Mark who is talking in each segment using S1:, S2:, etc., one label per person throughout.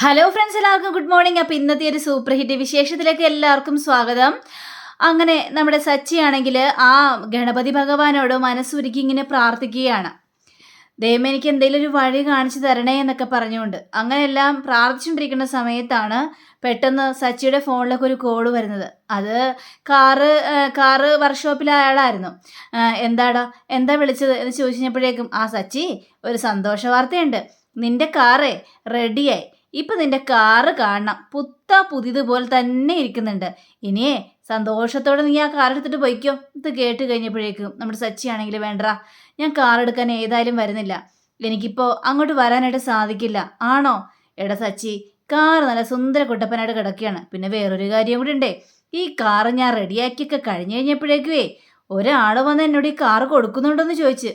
S1: Hello friends എല്ലാവർക്കും good morning അപ്പോൾ ഇന്നത്തെ ഒരു സൂപ്പർ ഹിറ്റ് വിശേഷത്തിലേക്ക് എല്ലാവർക്കും സ്വാഗതം. അങ്ങനെ നമ്മുടെ സച്ചി ആണെങ്കിൽ ആ ഗണപതി ഭഗവാനോട് മനസ്സുരുക്കി ഇങ്ങനെ പ്രാർത്ഥിക്കുകയാണ്. ദൈവം എനിക്ക് എന്തെങ്കിലും ഒരു വഴി കാണിച്ചു തരണേ എന്നൊക്കെ പറഞ്ഞുകൊണ്ട്. അങ്ങനെയെല്ലാം പ്രാർത്ഥിച്ചുകൊണ്ടിരിക്കുന്ന സമയത്താണ് പെട്ടെന്ന് സച്ചിയുടെ ഫോണിലൊക്കെ ഒരു കോൾ വരുന്നത്. അത് കാറ് കാറ് വർക്ക്ഷോപ്പിലെ അയാളായിരുന്നു എന്താടാ എന്താ വിളിച്ചത് എന്ന് ചോദിച്ചപ്പോഴേക്കും ആ സച്ചി ഒരു സന്തോഷ വാർത്തയുണ്ട് നിന്റെ കാറേ റെഡിയായി. ഇപ്പൊ നിന്റെ കാറ് കാണണം. പുത്ത പുതിയതുപോലെ തന്നെ ഇരിക്കുന്നുണ്ട്. ഇനിയേ സന്തോഷത്തോടെ നീ ആ കാർ എടുത്തിട്ട് പോയിക്കോ. ഇത് കേട്ട് കഴിഞ്ഞപ്പോഴേക്കും നമ്മുടെ സച്ചി ആണെങ്കിൽ വേണ്ട ഞാൻ കാർ എടുക്കാൻ ഏതായാലും വരുന്നില്ല. എനിക്കിപ്പോൾ അങ്ങോട്ട് വരാനായിട്ട് സാധിക്കില്ല. ആണോ? എടാ സച്ചി കാർ നല്ല സുന്ദര കുട്ടപ്പനായിട്ട് കിടക്കുകയാണ്. പിന്നെ വേറൊരു കാര്യം കൂടി ഉണ്ടേ. ഈ കാർ ഞാൻ റെഡിയാക്കിയൊക്കെ കഴിഞ്ഞു കഴിഞ്ഞപ്പോഴേക്കുവേ ഒരാൾ വന്ന് എന്നോട് ഈ കാർ കൊടുക്കുന്നുണ്ടോ എന്ന് ചോദിച്ച്.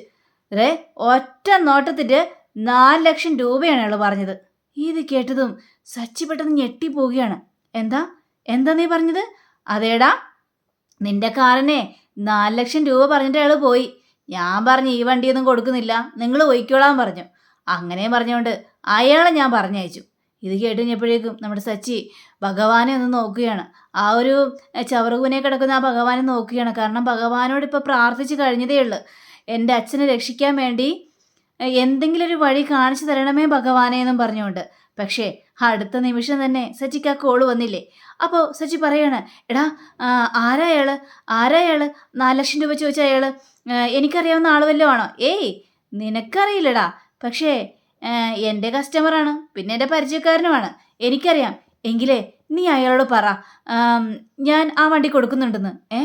S1: റേ ഒറ്റ നോട്ടത്തിന്റെ നാല് ലക്ഷം രൂപയാണ് അയാൾ പറഞ്ഞത്. ഇത് കേട്ടതും സച്ചി പെട്ടെന്ന് ഞെട്ടിപ്പോവുകയാണ്. എന്താ? എന്താ നീ പറഞ്ഞത്? അതേടാ നിന്റെ കാറിനെ നാല് ലക്ഷം രൂപ പറഞ്ഞിട്ട് അയാൾ പോയി. ഞാൻ പറഞ്ഞു ഈ വണ്ടിയൊന്നും കൊടുക്കുന്നില്ല. നിങ്ങൾ ഒഴിക്കോളാൻ പറഞ്ഞു. അങ്ങനെ പറഞ്ഞുകൊണ്ട് അയാളെ ഞാൻ പറഞ്ഞയച്ചു. ഇത് കേട്ട് കഴിഞ്ഞപ്പോഴേക്കും നമ്മുടെ സച്ചി ഭഗവാനെ ഒന്ന് നോക്കുകയാണ്. ആ ഒരു ചവറുകൂനെ കിടക്കുന്ന ആ ഭഗവാനെ നോക്കുകയാണ്. കാരണം ഭഗവാനോട് ഇപ്പോൾ പ്രാർത്ഥിച്ച് കഴിഞ്ഞതേ ഉള്ളൂ. എന്റെ അച്ഛനെ രക്ഷിക്കാൻ വേണ്ടി എന്തെങ്കിലും ഒരു വഴി കാണിച്ചു തരണമേ ഭഗവാനെ എന്നും പറഞ്ഞുകൊണ്ട്. പക്ഷേ അടുത്ത നിമിഷം തന്നെ സച്ചിക്ക് ആ കോൾ വന്നില്ലേ? അപ്പോൾ സച്ചി പറയാണ് എടാ ആരായാൾ ആരായാൾ നാല് ലക്ഷം രൂപ ചോദിച്ച അയാൾ? എനിക്കറിയാവുന്ന ആൾ വല്ലതും ആണോ? ഏയ് നിനക്കറിയില്ലടാ. പക്ഷേ എന്റെ കസ്റ്റമറാണ് പിന്നെ എന്റെ പരിചയക്കാരനുമാണ്. എനിക്കറിയാം. എങ്കിലേ നീ അയാളോട് പറ. ഞാൻ ആ വണ്ടി കൊടുക്കുന്നുണ്ടെന്ന്. ഏ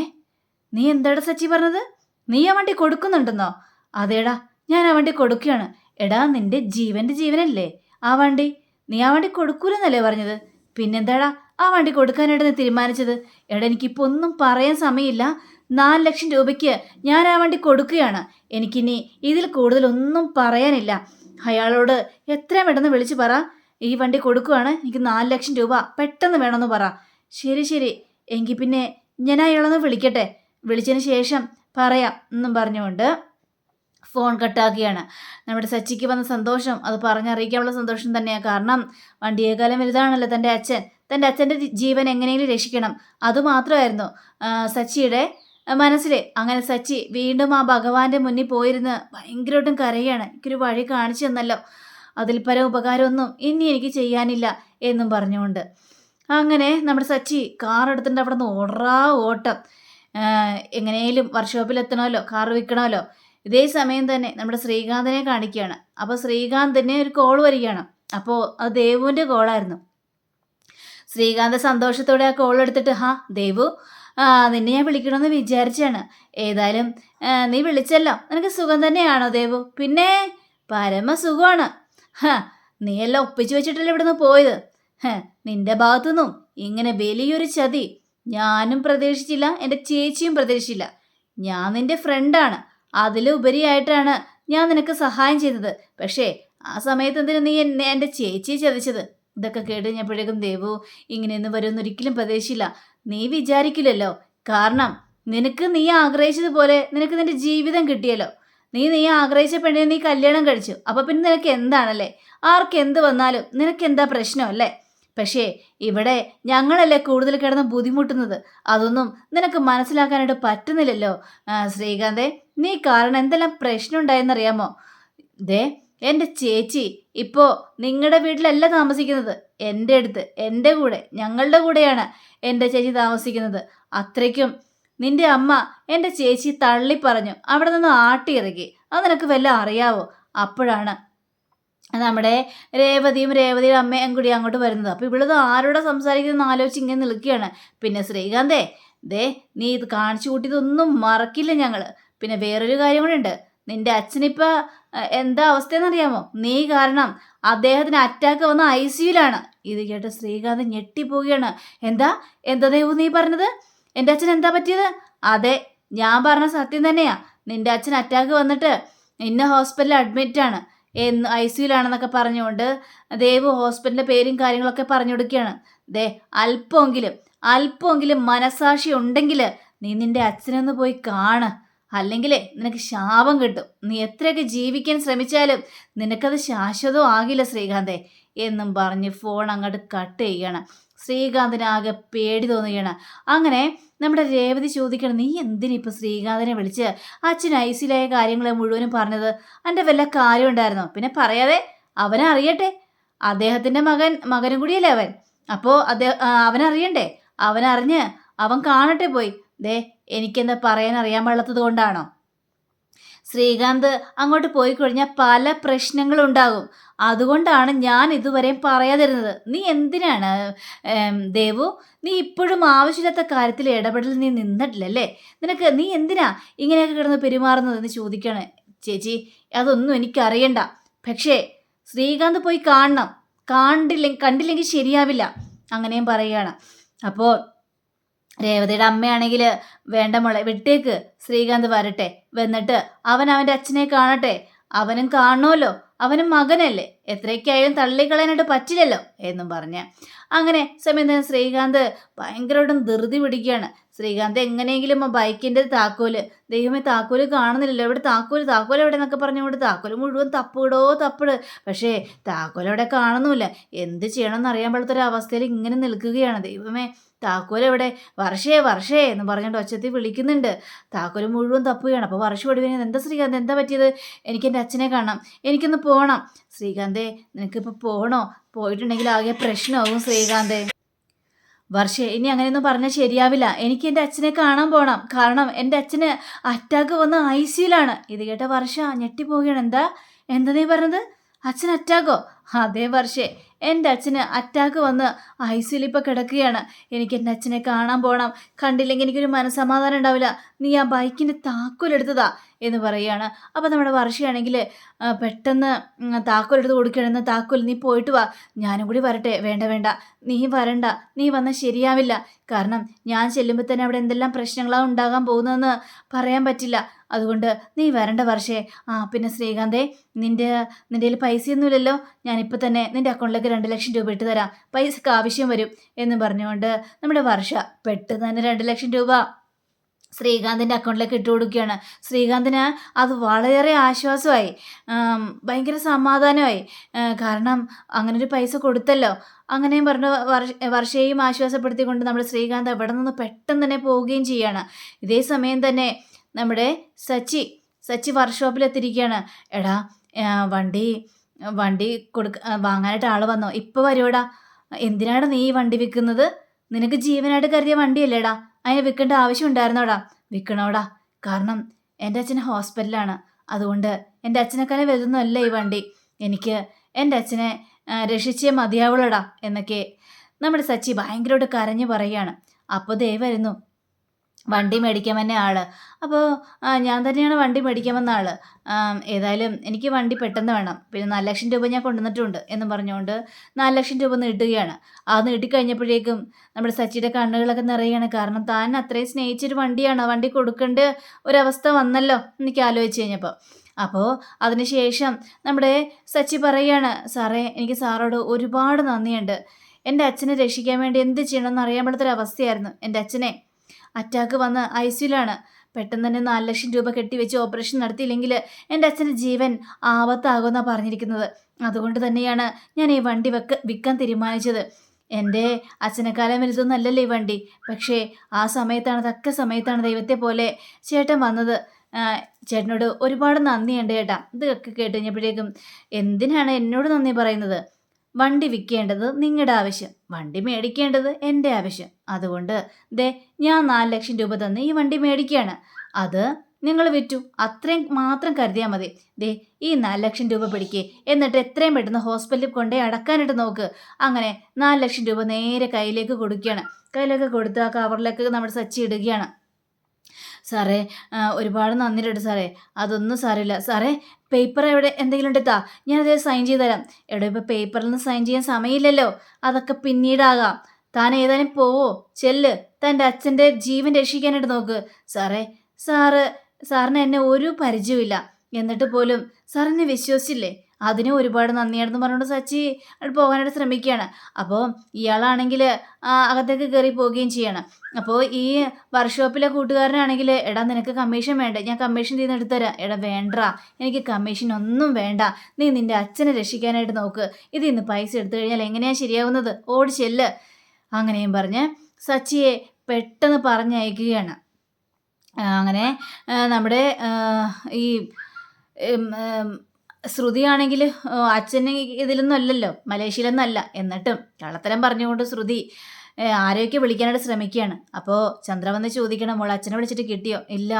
S1: നീ എന്താടാ സച്ചി പറഞ്ഞത്? നീ ആ വണ്ടി കൊടുക്കുന്നുണ്ടെന്നോ? അതേടാ ഞാൻ ആ വണ്ടി കൊടുക്കുകയാണ്. എടാ നിന്റെ ജീവന്റെ ജീവനല്ലേ? ആ വണ്ടി? നീ ആ വണ്ടി കൊടുക്കൂലെന്നല്ലേ പറഞ്ഞത്? പിന്നെന്താടാ? ആ വണ്ടി കൊടുക്കാനായിട്ട് നീ തീരുമാനിച്ചത്? എടാ എനിക്കിപ്പോൾ ഒന്നും പറയാൻ സമയമില്ല. നാല് ലക്ഷം രൂപയ്ക്ക് ഞാൻ ആ വണ്ടി കൊടുക്കുകയാണ്. എനിക്കിനി ഇതിൽ കൂടുതലൊന്നും പറയാനില്ല. അയാളോട് എത്രയും പെട്ടെന്ന് വിളിച്ചു പറ. ഈ വണ്ടി കൊടുക്കുകയാണ് എനിക്ക് നാല് ലക്ഷം രൂപ പെട്ടെന്ന് വേണമെന്ന് പറ. ശരി ശരി. എങ്കിൽ പിന്നെ ഞാൻ അയാളൊന്ന് വിളിക്കട്ടെ. വിളിച്ചതിന് ശേഷം പറയാം എന്നും പറഞ്ഞുകൊണ്ട് ഫോൺ കട്ടാക്കുകയാണ് നമ്മുടെ സച്ചിക്ക് വന്ന സന്തോഷം അത് പറഞ്ഞറിയിക്കാനുള്ള സന്തോഷം തന്നെയാണ്. കാരണം വണ്ടിയേക്കാലം വലുതാണല്ലോ തന്റെ അച്ഛൻ. തന്റെ അച്ഛന്റെ ജീവൻ എങ്ങനെയെങ്കിലും രക്ഷിക്കണം. അതുമാത്രമായിരുന്നു സച്ചിയുടെ മനസ്സിൽ അങ്ങനെ സച്ചി വീണ്ടും ആ ഭഗവാന്റെ മുന്നിൽ പോയിരുന്ന് ഭയങ്കരമായിട്ടും കരയാണ്. എനിക്കൊരു വഴി കാണിച്ചു തന്നല്ലോ. അതിൽ പല ഉപകാരമൊന്നും ഇനി എനിക്ക് ചെയ്യാനില്ല എന്നും പറഞ്ഞുകൊണ്ട്. അങ്ങനെ നമ്മുടെ സച്ചി കാർ എടുത്തിട്ട് അവിടെ നിന്ന് ഓടാ ഓട്ടം. എങ്ങനെയും വർക്ക്ഷോപ്പിൽ എത്തണമല്ലോ കാർ വിൽക്കണമല്ലോ. ഇതേ സമയം തന്നെ നമ്മുടെ ശ്രീകാന്തിനെ കാണിക്കുകയാണ്. അപ്പോൾ ശ്രീകാന്തിന് ഒരു കോൾ വരികയാണ്. അപ്പോൾ അത് ദേവുവിന്റെ കോളായിരുന്നു ശ്രീകാന്ത് സന്തോഷത്തോടെ ആ കോൾ എടുത്തിട്ട് ഹാ ദേവു നിന്നെ ഞാൻ വിളിക്കണമെന്ന് വിചാരിച്ചാണ്. ഏതായാലും നീ വിളിച്ചല്ലോ. നിനക്ക് സുഖം തന്നെയാണോ ദേവു? പിന്നെ പരമസുഖമാണ് ഹ നീയെല്ലാം ഒപ്പിച്ചു വെച്ചിട്ടല്ലേ ഇവിടുന്ന് പോയത്? നിന്റെ ഭാഗത്തുനിന്നും ഇങ്ങനെ വലിയൊരു ചതി ഞാനും പ്രതീക്ഷിച്ചില്ല എന്റെ ചേച്ചിയും പ്രതീക്ഷിച്ചില്ല. ഞാൻ നിന്റെ ഫ്രണ്ടാണ് അതിലുപരിയായിട്ടാണ് ഞാൻ നിനക്ക് സഹായം ചെയ്തത്. പക്ഷേ ആ സമയത്ത് എന്തിനു നീ എന്നെ എന്റെ ചേച്ചിയെ ചതിച്ചത്? ഇതൊക്കെ കേട്ട് കഴിഞ്ഞപ്പോഴേക്കും ദേവു ഇങ്ങനെയൊന്നും വരുമെന്ന് ഒരിക്കലും പ്രതീക്ഷയില്ല നീ വിചാരിക്കില്ലല്ലോ. കാരണം നിനക്ക് നീ ആഗ്രഹിച്ചതുപോലെ നിനക്ക് നിന്റെ ജീവിതം കിട്ടിയല്ലോ. നീ നീ ആഗ്രഹിച്ച പെണ്ണിനെ നീ കല്യാണം കഴിച്ചു. അപ്പൊ പിന്നെ നിനക്ക് എന്താണല്ലേ? ആർക്ക് എന്ത് വന്നാലും നിനക്ക് എന്താ പ്രശ്നമല്ലേ പക്ഷേ ഇവിടെ ഞങ്ങളല്ലേ കൂടുതൽ കിടന്ന് ബുദ്ധിമുട്ടുന്നത്? അതൊന്നും നിനക്ക് മനസ്സിലാക്കാനായിട്ട് പറ്റുന്നില്ലല്ലോ. ശ്രീകാന്തെ നീ കാരണം എന്തെല്ലാം പ്രശ്നം ഉണ്ടായെന്നറിയാമോ ദേ എന്റെ ചേച്ചി ഇപ്പോൾ നിങ്ങളുടെ വീട്ടിലല്ല താമസിക്കുന്നത്. എന്റെ അടുത്ത് എന്റെ കൂടെ ഞങ്ങളുടെ കൂടെയാണ് എന്റെ ചേച്ചി താമസിക്കുന്നത്. അത്രയ്ക്കും നിന്റെ അമ്മ എന്റെ ചേച്ചി തള്ളി പറഞ്ഞു അവിടെ നിന്ന് ആട്ടിയിറക്കി. അത് നിനക്ക് വല്ല അറിയാവോ? അപ്പോഴാണ് നമ്മുടെ രേവതിയും രേവതിയുടെ അമ്മയും കൂടി അങ്ങോട്ട് വരുന്നത്. അപ്പോൾ ഇവിടുന്ന് ആരോടെ സംസാരിക്കുന്നതെന്ന് ആലോചിച്ച് ഇങ്ങനെ നിൽക്കുകയാണ്. പിന്നെ ശ്രീകാന്തേ ദേ നീ ഇത് കാണിച്ചു കൂട്ടിയതൊന്നും മറക്കില്ല ഞങ്ങൾ പിന്നെ വേറൊരു കാര്യം കൂടെ ഉണ്ട്. നിന്റെ അച്ഛനിപ്പോൾ എന്താ അവസ്ഥയെന്നറിയാമോ? നീ കാരണം അദ്ദേഹത്തിന് അറ്റാക്ക് വന്ന ഐ സിയുലാണ് ഇത് കേട്ട് ശ്രീകാന്ത് ഞെട്ടിപ്പോവുകയാണ്. എന്താ? എന്താ ദേവു നീ പറഞ്ഞത്? എന്റെ അച്ഛൻ എന്താ പറ്റിയത്? അതെ ഞാൻ പറഞ്ഞ സത്യം തന്നെയാ. നിന്റെ അച്ഛൻ അറ്റാക്ക് വന്നിട്ട് ഇന്ന ഹോസ്പിറ്റലിൽ അഡ്മിറ്റ് ആണ്. എന്ന് ഐ സിയുലാണെന്നൊക്കെ പറഞ്ഞുകൊണ്ട് ദേവ് ഹോസ്പിറ്റലിന്റെ പേരും കാര്യങ്ങളൊക്കെ പറഞ്ഞു കൊടുക്കുകയാണ് ദേ അല്പമെങ്കിലും അല്പമെങ്കിലും മനസാക്ഷി ഉണ്ടെങ്കിൽ നീ നിന്റെ അച്ഛനൊന്ന് പോയി കാണ്. അല്ലെങ്കിൽ നിനക്ക് ശാപം കിട്ടും. നീ എത്രയൊക്കെ ജീവിക്കാൻ ശ്രമിച്ചാലും നിനക്കത് ശാശ്വതവും ആകില്ല ശ്രീകാന്തേ എന്നും പറഞ്ഞ് ഫോൺ അങ്ങോട്ട് കട്ട് ചെയ്യണം ശ്രീകാന്തിനാകെ പേടി തോന്നുകയാണ്. അങ്ങനെ നമ്മുടെ രേവതി ചോദിക്കണം നീ എന്തിനിപ്പോൾ ശ്രീകാന്തിനെ വിളിച്ച് അച്ഛൻ ഐസിലായ കാര്യങ്ങളെ മുഴുവനും പറഞ്ഞത്? എന്റെ വല്ല കാര്യം ഉണ്ടായിരുന്നോ? പിന്നെ പറയാതെ അവനെ അറിയട്ടെ. അദ്ദേഹത്തിന്റെ മകൻ മകനും കൂടിയല്ലേ അവൻ. അപ്പോൾ അദ്ദേഹം അവനറിയണ്ടേ? അവനറിഞ്ഞ് അവൻ കാണട്ടെ പോയി. ദേ എനിക്കെന്താ പറയാൻ അറിയാൻ പാടാത്തത് കൊണ്ടാണോ? ശ്രീകാന്ത് അങ്ങോട്ട് പോയി കഴിഞ്ഞാൽ പല പ്രശ്നങ്ങളുണ്ടാകും. അതുകൊണ്ടാണ് ഞാൻ ഇതുവരെയും പറയാതിരുന്നത്. നീ എന്തിനാണ് ദേവു? നീ ഇപ്പോഴും ആവശ്യമില്ലാത്ത കാര്യത്തിൽ ഇടപെടൽ നീ നിന്നിട്ടില്ലല്ലേ നിനക്ക് നീ എന്തിനാ ഇങ്ങനെയൊക്കെ കിടന്ന് പെരുമാറുന്നത് എന്ന് ചോദിക്കാണ്. ചേച്ചി അതൊന്നും എനിക്കറിയണ്ട. പക്ഷേ ശ്രീകാന്ത് പോയി കാണണം. കണ്ടില്ലെങ്കിൽ കണ്ടില്ലെങ്കിൽ ശരിയാവില്ല. അങ്ങനെയും പറയുകയാണ്. അപ്പോൾ രേവതിയുടെ അമ്മയാണെങ്കിൽ വേണ്ട മോളെ വിട്ടേക്ക്. ശ്രീകാന്ത് വരട്ടെ. വന്നിട്ട് അവൻ അവന്റെ അച്ഛനെ കാണട്ടെ. അവനും കാണണമല്ലോ അവനും മകനല്ലേ? എത്രയ്ക്കായാലും തള്ളിക്കളയാനായിട്ട് പറ്റില്ലല്ലോ എന്നും പറഞ്ഞ്. അങ്ങനെ സമയത്ത് ശ്രീകാന്ത് ഭയങ്കരമായിട്ടും ധൃതി പിടിക്കുകയാണ്. ശ്രീകാന്ത് എങ്ങനെയെങ്കിലും ആ ബൈക്കിന്റെ താക്കോൽ ദൈവമേ താക്കോൽ കാണുന്നില്ലല്ലോ. ഇവിടെ താക്കോൽ? താക്കോൽ എവിടെ എന്നൊക്കെ പറഞ്ഞുകൊണ്ട് താക്കോൽ മുഴുവൻ തപ്പിടോ തപ്പിട്. പക്ഷേ താക്കോൽ എവിടെ കാണുന്നുമില്ല. എന്ത് ചെയ്യണമെന്ന് അറിയാൻ പാടാത്തൊരു അവസ്ഥയിൽ ഇങ്ങനെ നിൽക്കുകയാണ്. ദൈവമേ താക്കോൽ എവിടെ? വർഷേ വർഷേ എന്ന് പറഞ്ഞുകൊണ്ട് ഒച്ചത്തിൽ വിളിക്കുന്നുണ്ട്. താക്കോൽ മുഴുവൻ തപ്പുകയാണ്. അപ്പോൾ വർഷം ഒടുവിന് എന്താ ശ്രീകാന്ത്? എന്താ പറ്റിയത്? എനിക്ക് എന്റെ അച്ഛനെ കാണണം. എനിക്കൊന്ന് പോകണം ശ്രീകാന്തേ നിനക്കിപ്പോൾ പോകണോ പോയിട്ടുണ്ടെങ്കിൽ ആകെ പ്രശ്നമാകും ശ്രീകാന്തേ. വർഷേ ഇനി അങ്ങനെയൊന്നും പറഞ്ഞാൽ ശരിയാവില്ല. എനിക്ക് എന്റെ അച്ഛനെ കാണാൻ പോകണം കാരണം എന്റെ അച്ഛന് അറ്റാക്ക് വന്ന ഐ സിയിലാണ് ഇത് കേട്ട വർഷ ഞെട്ടിപ്പോവുകയാണ്. എന്താ? എന്താ നീ പറഞ്ഞത്? അച്ഛൻ അറ്റാക്കോ അതേ വർഷേ എന്റെ അച്ഛന് അറ്റാക്ക് വന്ന് ഐ സിയിൽ ഇപ്പോൾ കിടക്കുകയാണ്. എനിക്ക് എന്റെ അച്ഛനെ കാണാൻ പോകണം കണ്ടില്ലെങ്കിൽ എനിക്കൊരു മനസമാധാനം ഉണ്ടാവില്ല. നീ ആ ബൈക്കിന്റെ താക്കോലെടുത്തതാ. എന്ന് പറയുകയാണ്. അപ്പോൾ നമ്മുടെ വർഷയാണെങ്കിൽ പെട്ടെന്ന് താക്കോൽ എടുത്ത് കൊടുക്കുകയാണെന്ന് താക്കോൽ നീ പോയിട്ട് വാ. ഞാനും കൂടി വരട്ടെ. വേണ്ട വേണ്ട. നീ വരണ്ട. നീ വന്നാൽ ശരിയാവില്ല. കാരണം ഞാൻ ചെല്ലുമ്പോൾ തന്നെ അവിടെ എന്തെല്ലാം പ്രശ്നങ്ങളാണ് ഉണ്ടാകാൻ പോകുന്നതെന്ന് പറയാൻ പറ്റില്ല. അതുകൊണ്ട് നീ വരണ്ട വർഷേ. ആ പിന്നെ ശ്രീകാന്തേ നിന്റെ നിന്റെ കയ്യിൽ പൈസയൊന്നുമില്ലല്ലോ. ഞാനിപ്പോൾ തന്നെ നിന്റെ അക്കൗണ്ടിലേക്ക് രണ്ട് ലക്ഷം രൂപ ഇട്ട് തരാം. പൈസക്ക് ആവശ്യം വരും. എന്ന് പറഞ്ഞുകൊണ്ട് നമ്മുടെ വർഷ പെട്ടെന്ന് തന്നെ രണ്ട് ലക്ഷം രൂപ ശ്രീകാന്തിന്റെ അക്കൗണ്ടിലേക്ക് ഇട്ട് കൊടുക്കുകയാണ്. ശ്രീകാന്തിന് അത് വളരെ ആശ്വാസമായി. ഭയങ്കര സമാധാനമായി. കാരണം അങ്ങനെ ഒരു പൈസ കൊടുത്തല്ലോ. അങ്ങനെയും പറഞ്ഞു വർഷ വർഷയെയും ആശ്വാസപ്പെടുത്തിക്കൊണ്ട് നമ്മുടെ ശ്രീകാന്ത് അവിടെ നിന്ന് പെട്ടെന്ന് തന്നെ പോവുകയും ചെയ്യാണ്. ഇതേ സമയം തന്നെ നമ്മുടെ സച്ചി സച്ചി വർക്ക്ഷോപ്പിലെത്തിയിരിക്കുകയാണ്. എടാ വണ്ടി വണ്ടി കൊടുക്ക വാങ്ങാനായിട്ട് ആൾ വന്നോ? ഇപ്പോൾ വരുവടാ? എന്തിനാണ് നീ ഈ വണ്ടി വിൽക്കുന്നത്? നിനക്ക് ജീവനായിട്ട് കരുതിയ വണ്ടിയല്ലേടാ? അതിനെ വിൽക്കേണ്ട ആവശ്യം ഉണ്ടായിരുന്നോടാ വിൽക്കണോടാ കാരണം എന്റെ അച്ഛൻ ഹോസ്പിറ്റലാണ്. അതുകൊണ്ട് എന്റെ അച്ഛനെക്കാളും വലുതൊന്നുമല്ല ഈ വണ്ടി. എനിക്ക് എന്റെ അച്ഛനെ രക്ഷിച്ചേ മതിയാവുള്ളടാ എന്നൊക്കെ നമ്മുടെ സച്ചി ഭയങ്കരമായിട്ട് കരഞ്ഞു പറയുകയാണ്. അപ്പോൾ ദേ വരുന്നു. വണ്ടി മേടിക്കാൻ വന്ന ആൾ അപ്പോൾ ഞാൻ തന്നെയാണ് വണ്ടി മേടിക്കാമെന്ന ആൾ. ഏതായാലും എനിക്ക് വണ്ടി പെട്ടെന്ന് വേണം. പിന്നെ നാല് ലക്ഷം രൂപ ഞാൻ കൊണ്ടുവന്നിട്ടുണ്ട് എന്ന് പറഞ്ഞുകൊണ്ട് നാല് ലക്ഷം രൂപ നീട്ടുകയാണ് അത് നീട്ടിക്കഴിഞ്ഞപ്പോഴേക്കും നമ്മുടെ സച്ചിയുടെ കണ്ണുകളൊക്കെ നിറയുകയാണ്. കാരണം താൻ അത്രയും സ്നേഹിച്ചൊരു വണ്ടിയാണ്. വണ്ടി കൊടുക്കേണ്ട ഒരവസ്ഥ വന്നല്ലോ എനിക്ക് ആലോചിച്ച് കഴിഞ്ഞപ്പോൾ. അപ്പോൾ അതിനുശേഷം നമ്മുടെ സച്ചി പറയുകയാണ് സാറേ എനിക്ക് സാറോട് ഒരുപാട് നന്ദിയുണ്ട്. എന്റെ അച്ഛനെ രക്ഷിക്കാൻ വേണ്ടി എന്ത് ചെയ്യണമെന്ന് അറിയാൻ പറ്റാത്തൊരവസ്ഥയായിരുന്നു എന്റെ അച്ഛനെ. അറ്റാക്ക് വന്ന് ഐ സിയിലാണ് പെട്ടെന്ന് തന്നെ നാല് ലക്ഷം രൂപ കെട്ടിവെച്ച് ഓപ്പറേഷൻ നടത്തിയില്ലെങ്കിൽ എന്റെ അച്ഛന്റെ ജീവൻ ആപത്താകുമെന്നാണ് പറഞ്ഞിരിക്കുന്നത്. അതുകൊണ്ട് തന്നെയാണ് ഞാൻ ഈ വണ്ടി വെക്ക വിൽക്കാൻ തീരുമാനിച്ചത്. എന്റെ അച്ഛനെക്കാലം വലുതൊന്നല്ലല്ലോ ഈ വണ്ടി. പക്ഷേ ആ സമയത്താണ് തക്ക സമയത്താണ് ദൈവത്തെ പോലെ ചേട്ടൻ വന്നത്. ചേട്ടനോട് ഒരുപാട് നന്ദിയുണ്ട് ചേട്ടാ ഇതൊക്കെ കേട്ട് കഴിഞ്ഞപ്പോഴേക്കും എന്തിനാണ് എന്നോട് നന്ദി പറയുന്നത്? വണ്ടി വിൽക്കേണ്ടത് നിങ്ങളുടെ ആവശ്യം വണ്ടി മേടിക്കേണ്ടത് എന്റെ ആവശ്യം. അതുകൊണ്ട് ദേ ഞാൻ നാല് ലക്ഷം രൂപ തന്ന് ഈ വണ്ടി മേടിക്കുകയാണ് അത് നിങ്ങൾ വിറ്റു. അത്രയും മാത്രം കരുതിയാൽ മതി. ദേ ഈ നാല് ലക്ഷം രൂപ പിടിക്കേ. എന്നിട്ട് എത്രയും പെട്ടെന്ന് ഹോസ്പിറ്റലിൽ കൊണ്ടേ അടക്കാനായിട്ട് നോക്ക്. അങ്ങനെ നാല് ലക്ഷം രൂപ നേരെ കയ്യിലേക്ക് കൊടുക്കുകയാണ്. കയ്യിലേക്ക് കൊടുത്ത് ആ കവറിലേക്ക് നമ്മുടെ സച്ചി ഇടുകയാണ്. സാറേ ഒരുപാട് നന്ദിയുണ്ട് സാറേ. അതൊന്നും സാരമില്ല. സാറേ പേപ്പർ എവിടെ? എന്തെങ്കിലും ഉണ്ടെത്താ? ഞാനത് സൈൻ ചെയ്ത് തരാം. എവിടെ ഇപ്പോൾ പേപ്പറിൽ നിന്ന് സൈൻ ചെയ്യാൻ സമയമില്ലല്ലോ. അതൊക്കെ പിന്നീടാകാം. താൻ ഏതായാലും പോവോ? ചെല്ല്. തന്റെ അച്ഛന്റെ ജീവൻ രക്ഷിക്കാനായിട്ട് നോക്ക്. സാറേ സാറ് സാറിന് എന്നെ ഒരു പരിചയമില്ല എന്നിട്ട് പോലും സാറിനെ വിശ്വസിച്ചില്ലേ? അതിന് ഒരുപാട് നന്ദിയാണെന്ന് പറഞ്ഞുകൊണ്ട് സച്ചി പോകാനായിട്ട് ശ്രമിക്കുകയാണ്. അപ്പോൾ ഇയാളാണെങ്കിൽ അകത്തേക്ക് കയറി പോവുകയും ചെയ്യണം. അപ്പോൾ ഈ വർക്ക്ഷോപ്പിലെ കൂട്ടുകാരനാണെങ്കിൽ എടാ നിനക്ക് കമ്മീഷൻ വേണ്ട? ഞാൻ കമ്മീഷൻ തീന്ന് എടുത്തരാം എടാ വേണ്ട. എനിക്ക് കമ്മീഷൻ ഒന്നും വേണ്ട. നീ നിന്റെ അച്ഛനെ രക്ഷിക്കാനായിട്ട് നോക്ക്. ഇത് ഇന്ന് പൈസ എടുത്തു കഴിഞ്ഞാൽ എങ്ങനെയാണ് ശരിയാവുന്നത്? ഓടി ചെല്ല്. അങ്ങനെയും പറഞ്ഞ് സച്ചിയെ പെട്ടെന്ന് പറഞ്ഞയക്കുകയാണ്. അങ്ങനെ നമ്മുടെ ഈ ശ്രുതിയാണെങ്കിൽ അച്ഛന് ഇതിലൊന്നും അല്ലല്ലോ മലേഷ്യയിലൊന്നല്ല. എന്നിട്ടും കള്ളത്തരം പറഞ്ഞുകൊണ്ട് ശ്രുതി ആരെയൊക്കെ വിളിക്കാനായിട്ട് ശ്രമിക്കുകയാണ്. അപ്പോൾ ചന്ദ്ര വന്ന് ചോദിക്കണം മോൾ അച്ഛനെ വിളിച്ചിട്ട് കിട്ടിയോ? ഇല്ല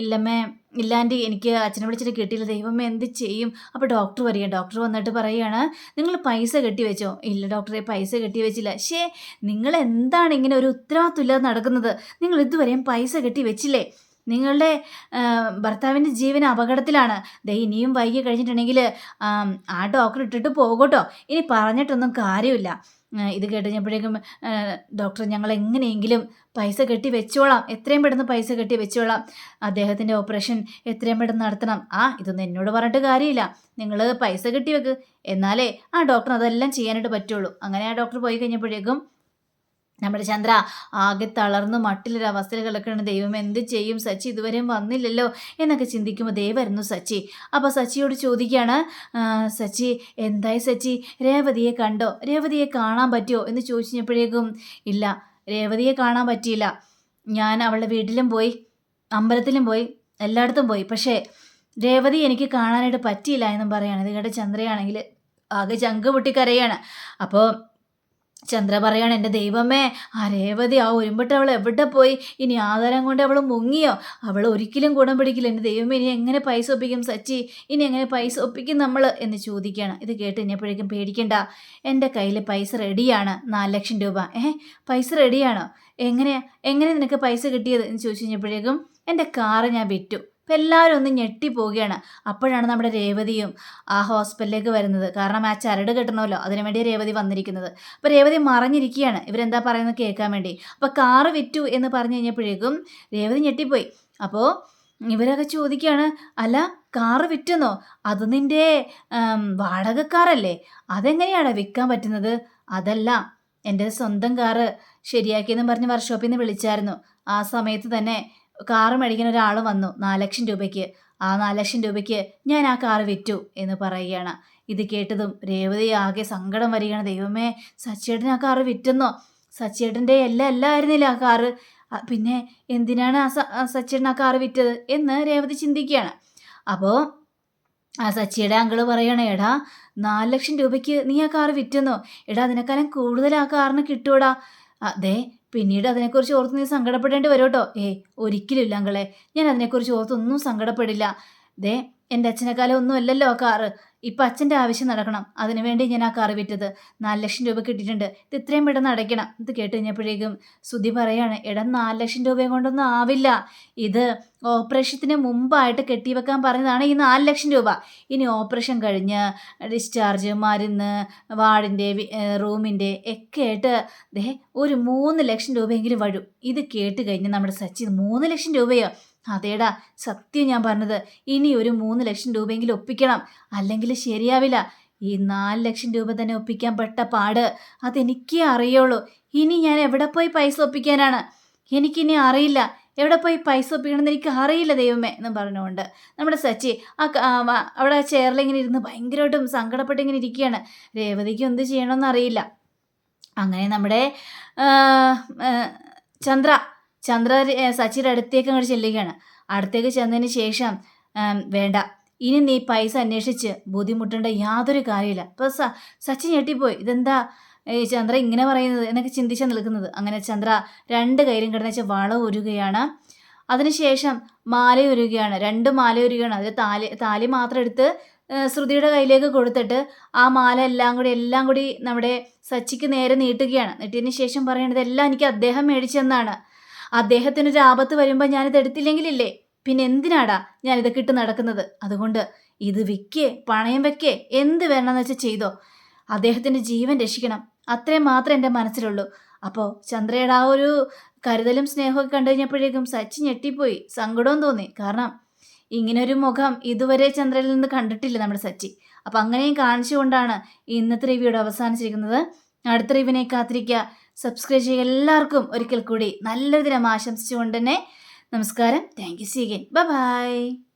S1: ഇല്ലമ്മേ ഇല്ലാണ്ട് എനിക്ക് അച്ഛനെ വിളിച്ചിട്ട് കിട്ടിയില്ല. ദൈവമേ എന്ത് ചെയ്യും? അപ്പോൾ ഡോക്ടർ വരിക. ഡോക്ടർ വന്നിട്ട് പറയുകയാണ് നിങ്ങൾ പൈസ കെട്ടി വെച്ചോ? ഇല്ല ഡോക്ടറെ പൈസ കെട്ടി വെച്ചില്ല. ശേ നിങ്ങൾ എന്താണ് ഇങ്ങനെ ഒരു ഉത്തരവാദിത്വമില്ലാതെ നടക്കുന്നത്? നിങ്ങൾ ഇതുവരെയും പൈസ കെട്ടി വെച്ചില്ലേ? നിങ്ങളുടെ ഭർത്താവിന്റെ ജീവൻ അപകടത്തിലാണ്. ദേ ഇനിയും വൈകി കഴിഞ്ഞിട്ടുണ്ടെങ്കിൽ ആ ഡോക്ടർ ഇട്ടിട്ട് പോകട്ടോ. ഇനി പറഞ്ഞിട്ടൊന്നും കാര്യമില്ല. ഇത് കേട്ടുകഴിഞ്ഞപ്പോഴേക്കും ഡോക്ടർ ഞങ്ങൾ എങ്ങനെയെങ്കിലും പൈസ കെട്ടി വെച്ചോളാം. എത്രയും പെട്ടെന്ന് പൈസ കെട്ടി വെച്ചോളാം. അദ്ദേഹത്തിന്റെ ഓപ്പറേഷൻ എത്രയും പെട്ടെന്ന് നടത്തണം. ആ ഇതൊന്നും എന്നോട് പറഞ്ഞിട്ട് കാര്യമില്ല. നിങ്ങൾ പൈസ കെട്ടി വെക്ക്. എന്നാലേ ആ ഡോക്ടർ അതെല്ലാം ചെയ്യാനായിട്ട് പറ്റുള്ളൂ. അങ്ങനെ ആ ഡോക്ടർ പോയി കഴിഞ്ഞപ്പോഴേക്കും നമ്മുടെ ചന്ദ്ര ആകെ തളർന്ന് മട്ടിലൊരവസ്ഥയിൽ കിടക്കണം ദൈവം എന്ത് ചെയ്യും? സച്ചി ഇതുവരെയും വന്നില്ലല്ലോ എന്നൊക്കെ ചിന്തിക്കുമ്പോൾ ദേ വരുന്നു സച്ചി. അപ്പോൾ സച്ചിയോട് ചോദിക്കുകയാണ് സച്ചി എന്തായി സച്ചി? രേവതിയെ കണ്ടോ? രേവതിയെ കാണാൻ പറ്റുമോ എന്ന് ചോദിച്ചപ്പോഴേക്കും ഇല്ല രേവതിയെ കാണാൻ പറ്റിയില്ല. ഞാൻ അവളുടെ വീട്ടിലും പോയി അമ്പലത്തിലും പോയി എല്ലായിടത്തും പോയി. പക്ഷേ രേവതി എനിക്ക് കാണാനായിട്ട് പറ്റിയില്ല എന്നും പറയുകയാണ് ഇത് കേട്ട ചന്ദ്രയാണെങ്കിൽ ആകെ ചങ്ക് പൊട്ടിക്കരയാണ്. അപ്പോൾ ചന്ദ്ര പറയാണ് എന്റെ ദൈവമേ ആ രേവതി ആ ഒരുമ്പിട്ട് അവൾ എവിടെ പോയി? ഇനി ആധാരം കൊണ്ട് അവൾ മുങ്ങിയോ? അവൾ ഒരിക്കലും ഗുണം പിടിക്കില്ല. എന്റെ ദൈവമേ ഇനി എങ്ങനെ പൈസ ഒപ്പിക്കും സച്ചി? ഇനി എങ്ങനെ പൈസ ഒപ്പിക്കും നമ്മൾ? എന്ന് ചോദിക്കുകയാണ്. ഇത് കേട്ട് ഇനിയപ്പോഴേക്കും പേടിക്കണ്ട. എന്റെ കയ്യിൽ പൈസ റെഡിയാണ്. നാല് ലക്ഷം രൂപ. ഏ പൈസ റെഡിയാണോ? എങ്ങനെയാ? എങ്ങനെ നിനക്ക് പൈസ കിട്ടിയത്? എന്ന് ചോദിച്ചു കഴിഞ്ഞപ്പോഴേക്കും എന്റെ കാറ് ഞാൻ വിറ്റു. എല്ലാവരും ഒന്ന് ഞെട്ടിപ്പോവുകയാണ് അപ്പോഴാണ് നമ്മുടെ രേവതിയും ആ ഹോസ്പിറ്റലിലേക്ക് വരുന്നത്. കാരണം ആ ചരട് അതിനു വേണ്ടി രേവതി വന്നിരിക്കുന്നത്. അപ്പോൾ രേവതി മറഞ്ഞിരിക്കുകയാണ്. ഇവരെന്താ പറയുന്നത് കേൾക്കാൻ വേണ്ടി. അപ്പോൾ കാറ് വിറ്റു എന്ന് പറഞ്ഞു കഴിഞ്ഞപ്പോഴേക്കും രേവതി ഞെട്ടിപ്പോയി. അപ്പോൾ ഇവരൊക്കെ ചോദിക്കുകയാണ് അല്ല കാറ് വിറ്റെന്നോ? അത് നിന്റെ വാടകക്കാറല്ലേ? അതെങ്ങനെയാണ് വിൽക്കാൻ പറ്റുന്നത്? അതല്ല എന്റെ സ്വന്തം കാറ് ശരിയാക്കിയെന്നും പറഞ്ഞ് വർക്ക്ഷോപ്പിൽ നിന്ന് വിളിച്ചായിരുന്നു. ആ സമയത്ത് തന്നെ കാറ് മേടിക്കുന്ന ഒരാൾ വന്നു. നാല് ലക്ഷം രൂപയ്ക്ക്. ആ നാല് ലക്ഷം രൂപയ്ക്ക് ഞാൻ ആ കാറ് വിറ്റു എന്ന് പറയുകയാണ്. ഇത് കേട്ടതും രേവതി ആകെ സങ്കടം വരികയാണ്. ദൈവമേ സച്ചേട്ടൻ ആ കാറ് വിറ്റെന്നോ? സച്ചേട്ടന്റെ എല്ലാം എല്ലാം ആയിരുന്നില്ല ആ കാറ്? പിന്നെ എന്തിനാണ് ആ സച്ചേട്ടൻ ആ കാറ് വിറ്റത് എന്ന് രേവതി ചിന്തിക്കുകയാണ്. അപ്പോൾ ആ സച്ചിയുടെ അങ്കിൾ പറയണേ എടാ നാല് ലക്ഷം രൂപയ്ക്ക് നീ ആ കാറ് വിറ്റെന്നോ? എടാ അതിനേക്കാളും കൂടുതൽ ആ കാറിന് കിട്ടൂടാ. അതെ പിന്നീട് അതിനെക്കുറിച്ച് ഓർത്ത് നീ സങ്കടപ്പെടേണ്ടി വരും കേട്ടോ. ഏ ഒരിക്കലും ഇല്ല അങ്കളെ. ഞാൻ അതിനെക്കുറിച്ച് ഓർത്തൊന്നും സങ്കടപ്പെടില്ല. ദേ എന്റെ അച്ഛനെക്കാലം ഒന്നും അല്ലല്ലോ ആ കാറ്. ഇപ്പം അച്ഛന്റെ ആവശ്യം നടക്കണം. അതിനുവേണ്ടി ഞാൻ ആ കാറ് വിറ്റത്. നാല് ലക്ഷം രൂപ കിട്ടിയിട്ടുണ്ട്. ഇത് ഇത്രയും പെട്ടെന്ന് അടയ്ക്കണം. ഇത് കേട്ട് കഴിഞ്ഞപ്പോഴേക്കും സുധി പറയാണ് എടാ നാല് ലക്ഷം രൂപയും കൊണ്ടൊന്നും ആവില്ല. ഇത് ഓപ്പറേഷത്തിന് മുമ്പായിട്ട് കെട്ടിവെക്കാൻ പറഞ്ഞതാണ് ഈ നാല് ലക്ഷം രൂപ. ഇനി ഓപ്പറേഷൻ കഴിഞ്ഞ് ഡിസ്ചാർജ് മരുന്ന് വാർഡിന്റെ റൂമിന്റെ ഒക്കെ ആയിട്ട് ദേ ഒരു മൂന്ന് ലക്ഷം രൂപയെങ്കിലും വരും. ഇത് കേട്ട് കഴിഞ്ഞ് നമ്മുടെ സച്ചിൻ മൂന്ന് ലക്ഷം രൂപയോ? അതേടാ സത്യം ഞാൻ പറഞ്ഞത് ഇനി ഒരു മൂന്ന് ലക്ഷം രൂപയെങ്കിലും ഒപ്പിക്കണം. അല്ലെങ്കിൽ ശരിയാവില്ല. ഈ നാല് ലക്ഷം രൂപ തന്നെ ഒപ്പിക്കാൻ പെട്ട പാട്. അതെനിക്കേ അറിയുള്ളൂ. ഇനി ഞാൻ എവിടെ പോയി പൈസ ഒപ്പിക്കാനാണ്? എനിക്കിനി അറിയില്ല. എവിടെ പോയി പൈസ ഒപ്പിക്കണമെന്ന് എനിക്ക് അറിയില്ല ദൈവമേ എന്ന് പറഞ്ഞുകൊണ്ട്. നമ്മുടെ സച്ചി ആ അവിടെ ഇങ്ങനെ ഇരുന്ന് ഭയങ്കരമായിട്ടും സങ്കടപ്പെട്ട് ഇങ്ങനെ ഇരിക്കുകയാണ്. രേവതിക്ക് എന്ത് ചെയ്യണമെന്ന് അറിയില്ല. അങ്ങനെ നമ്മുടെ ചന്ദ്ര ചന്ദ്ര സച്ചിയുടെ അടുത്തേക്ക് അങ്ങോട്ട് ചെല്ലുകയാണ്. അടുത്തേക്ക് ചെന്നതിന് ശേഷം വേണ്ട. ഇനി നീ പൈസ അന്വേഷിച്ച് ബുദ്ധിമുട്ടേണ്ട യാതൊരു കാര്യമില്ല അപ്പോൾ സ സച്ചിൻ ഞെട്ടിപ്പോയി. ഇതെന്താ ചന്ദ്ര ഇങ്ങനെ പറയുന്നത് എന്നൊക്കെ ചിന്തിച്ചാൽ നിൽക്കുന്നത്. അങ്ങനെ ചന്ദ്ര രണ്ട് കയ്യിലും കിടന്നു വെച്ചാൽ വള ഉരുകയാണ് അതിനുശേഷം മാല ഉരുകയാണ് രണ്ട് മാല ഉരുകയാണ് അതിൽ താലി താലി മാത്രം എടുത്ത് ശ്രുതിയുടെ കയ്യിലേക്ക് കൊടുത്തിട്ട് ആ മാല എല്ലാം കൂടി എല്ലാം കൂടി നമ്മുടെ സച്ചിക്ക് നേരെ നീട്ടുകയാണ്. നീട്ടിയതിന് ശേഷം പറയണത് എല്ലാം എനിക്ക് അദ്ദേഹം മേടിച്ചെന്നാണ് അദ്ദേഹത്തിനൊരു ആപത്ത് വരുമ്പോൾ ഞാനിത് എടുത്തില്ലെങ്കിലില്ലേ? പിന്നെ എന്തിനാടാ ഞാൻ ഇതൊക്കെ ഇട്ട് നടക്കുന്നത്? അതുകൊണ്ട് ഇത് വിൽക്കേ പണയം വെക്കേ എന്ത് വേണമെന്ന് വെച്ചാൽ ചെയ്തോ. അദ്ദേഹത്തിന്റെ ജീവൻ രക്ഷിക്കണം. അത്രയും മാത്രമേ എന്റെ മനസ്സിലുള്ളൂ. അപ്പോൾ ചന്ദ്രയുടെ ആ ഒരു കരുതലും സ്നേഹമൊക്കെ കണ്ടു കഴിഞ്ഞപ്പോഴേക്കും സച്ചി ഞെട്ടിപ്പോയി. സങ്കടവും തോന്നി. കാരണം ഇങ്ങനൊരു മുഖം ഇതുവരെ ചന്ദ്രയിൽ നിന്ന് കണ്ടിട്ടില്ല നമ്മുടെ സച്ചി. അപ്പം അങ്ങനെയും കാണിച്ചുകൊണ്ടാണ് ഇന്നത്തെ റിവ്യൂടെ അവസാനിച്ചിരിക്കുന്നത്. അടുത്ത റിവിനെ കാത്തിരിക്കുക. സബ്സ്ക്രൈബ് ചെയ്യുക എല്ലാവർക്കും ഒരിക്കൽ കൂടി നല്ലൊരു ദിനം ആശംസിച്ചുകൊണ്ട് തന്നെ നമസ്കാരം. Thank you സീഗൻ by